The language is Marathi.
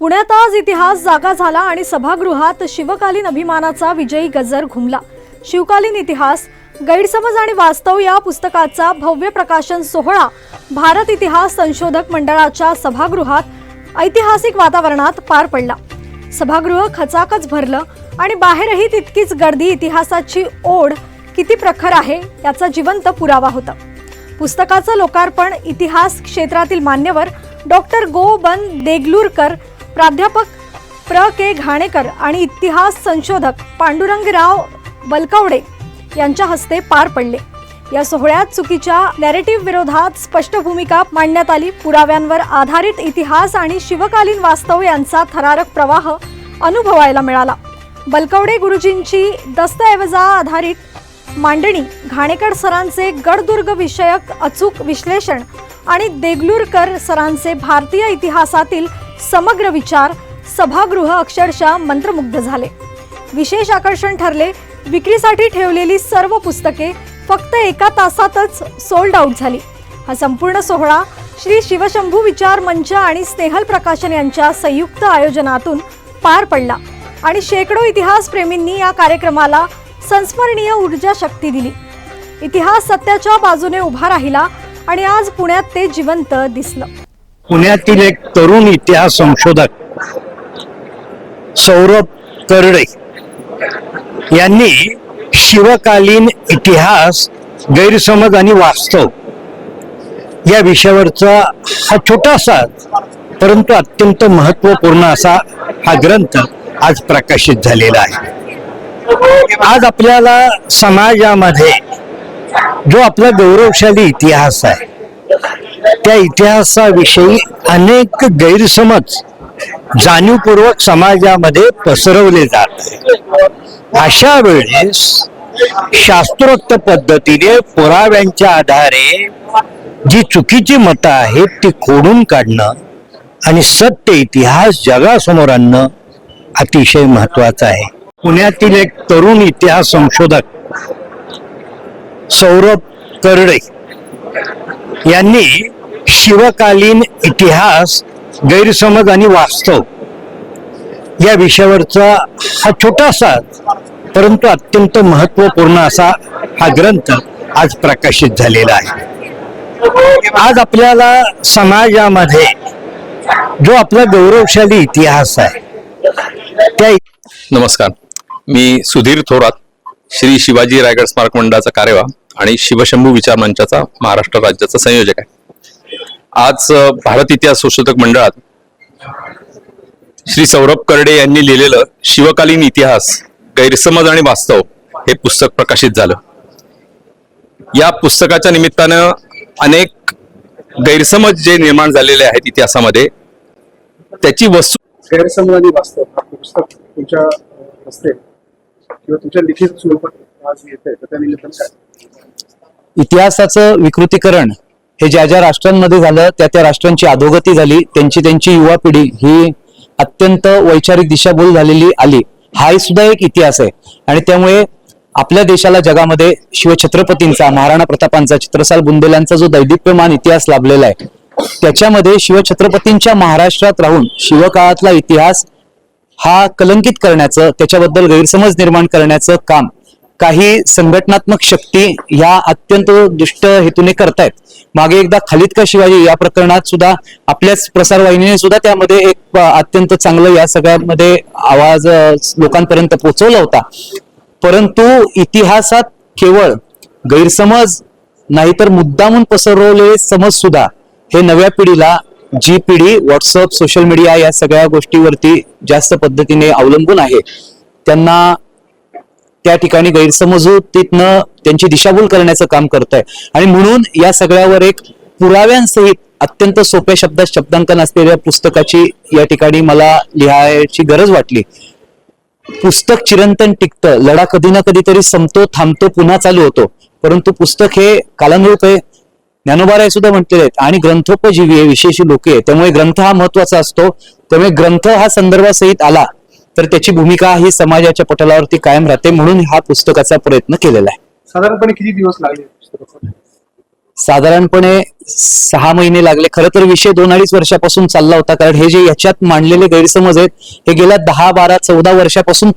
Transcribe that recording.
पुण्यात आज इतिहास जागा झाला आणि सभागृहात शिवकालीन अभिमानाचा विजयी गजर घुमला. शिवकालीन इतिहास गैरसमज आणि वास्तव या पुस्तकाचा भव्य प्रकाशन सोहळा भारत इतिहास संशोधक मंडळाच्या सभागृहात ऐतिहासिक वातावरणात पार पडला. सभागृह खचाखच भरलं आणि बाहेरही तितकीच गर्दी इतिहासाची ओढ किती प्रखर आहे याचा जिवंत पुरावा होता. पुस्तकाचं लोकार्पण इतिहास क्षेत्रातील मान्यवर डॉक्टर गो बन देगलूरकर प्राध्यापक प्र. के. घाणेकर आणि इतिहास संशोधक पांडुरंगराव बलकवडे यांच्या हस्ते पार पडले. या सोहळ्यात चुकीच्या नॅरेटिव्ह विरोधात स्पष्ट भूमिका मांडण्यात आली. पुराव्यांवर आधारित इतिहास आणि शिवकालीन वास्तव यांचा थरारक प्रवाह अनुभवायला मिळाला. बलकवडे गुरुजींची दस्तऐवजा आधारित मांडणी घाणेकर सरांचे गडदुर्ग विषयक अचूक विश्लेषण आणि देगलूरकर सरांचे भारतीय इतिहासातील समग्र विचार सभागृह अक्षरशः मंत्रमुग्ध झाले. विशेष आकर्षण ठरले विक्रीसाठी ठेवलेली सर्व पुस्तके फक्त एका तासातच सोल्ड आउट झाली. हा संपूर्ण सोहळा श्री शिवशंभू विचार मंच आणि स्नेहल प्रकाशन यांच्या संयुक्त आयोजनातून पार पडला आणि शेकडो इतिहास प्रेमींनी या कार्यक्रमाला संस्मरणीय ऊर्जा शक्ती दिली. इतिहास सत्याच्या बाजूने उभा राहिला आणि आज पुण्यात ते जिवंत दिसलं. पुण्यातील एक तरुण इतिहास संशोधक सौरभ करडे यांनी शिवकालीन इतिहास गैरसमज आणि वास्तव या विषयावरचा हा छोटासा परंतु अत्यंत महत्त्वपूर्ण असा हा ग्रंथ आज प्रकाशित झालेला आहे. आज आपल्याला समाजामध्ये जो आपला गौरवशाली इतिहास आहे त्या इतिहासाविषयी अनेक गैरसमज जाणीवपूर्वक समाजामध्ये पसरवले जात अशा वेळेस शास्त्रोक्त पद्धतीने पुराव्यांच्या आधारे जी चुकीची मतं आहेत ती खोडून काढणं आणि सत्य इतिहास जगासमोर आणणं अतिशय महत्वाचं आहे. पुण्यातील एक तरुण इतिहास संशोधक सौरभ करडे यांनी शिवकालीन इतिहास गैरसमज आणि वास्तव या विषयावरचा हा छोटासा परंतु अत्यंत महत्त्वपूर्ण असा हा ग्रंथ आज प्रकाशित झालेला आहे. आज आपल्याला समाजामध्ये जो आपला गौरवशाली इतिहास आहे त्या नमस्कार. मी सुधीर थोरात श्री शिवाजी रायगड स्मारक मंडळाचा कार्यवाह आणि शिवशंभू विचार मंचाचा महाराष्ट्र राज्याचा संयोजक आहे. आज भारत इतिहास संशोधक मंडळात श्री सौरभ करडे यांनी लिहिलेलं शिवकालीन इतिहास गैरसमज आणि वास्तव हे पुस्तक प्रकाशित झालं. या पुस्तकाच्या निमित्तानं अनेक गैरसमज जे निर्माण झालेले आहेत इतिहासामध्ये त्याची वस्तू गैरसमज आणि वास्तव हा पुस्तक तुमच्या हस्ते किंवा तुमच्या लिखित स्वरूपात आज येत आहे तर त्या निमित्तानं काय? इतिहासाचं विकृतीकरण हे ज्या ज्या राष्ट्रांमध्ये झालं त्या त्या राष्ट्रांची अधोगती झाली त्यांची त्यांची युवा पिढी ही अत्यंत वैचारिक दिशाभूल झालेली आली. हाही सुद्धा एक इतिहास आहे. आणि त्यामुळे आपल्या देशाला जगामध्ये शिवछत्रपतींचा महाराणा प्रतापांचा चित्रसाल बुंदेलांचा जो दैदिप्यमान इतिहास लाभलेला आहे त्याच्यामध्ये शिवछत्रपतींच्या महाराष्ट्रात राहून शिवकाळातला इतिहास हा कलंकित करण्याचं त्याच्याबद्दल गैरसमज निर्माण करण्याचं काम काही संघटनात्मक शक्ती ह्या अत्यंत दुष्ट हेतूने करतायत. मागे एकदा खालिद का शिवाजी या प्रकरणात सुद्धा आपल्याच प्रसारवाहिनीने सुद्धा त्यामध्ये एक अत्यंत चांगलं या सगळ्यामध्ये आवाज लोकांपर्यंत पोहोचवला होता. परंतु इतिहासात केवळ गैरसमज नाहीतर मुद्दामून पसरवलेले समज सुद्धा हे नव्या पिढीला जी पिढी व्हॉट्सअप सोशल मीडिया या सगळ्या गोष्टीवरती जास्त पद्धतीने अवलंबून आहे. त्यांना त्या ठिकाणी गैरसमजुतीतनं त्यांची दिशाभूल करण्याचं काम करत आहे आणि म्हणून या सगळ्यावर एक पुराव्यांसहित अत्यंत सोप्या शब्दात शब्दांकन असलेल्या पुस्तकाची या ठिकाणी मला लिहायची गरज वाटली. पुस्तक चिरंतन टिकतं. लढा कधी ना कधीतरी संपतो थांबतो पुन्हा चालू होतो. परंतु पुस्तक हे कालानुरूप आहे. ज्ञानोबाराय सुद्धा म्हटलेले आहेत आणि ग्रंथोपजीवी आहे विशेष लोक आहे त्यामुळे ग्रंथ हा महत्त्वाचा असतो. त्यामुळे ग्रंथ हा संदर्भासहित आला. तर त्याची भूमिका ही समाजाच्या पटलावरती कायम राहते म्हणून हा पुस्तकाचा प्रयत्न केलेला आहे. साधारणपणे किती दिवस लागले साधारणपणे सहा महिने लागले. खरं तर विषय दोन अडीच वर्षापासून चालला होता कारण हे जे याच्यात मांडलेले गैरसमज आहेत हे गेल्या दहा बारा चौदा वर्षापासून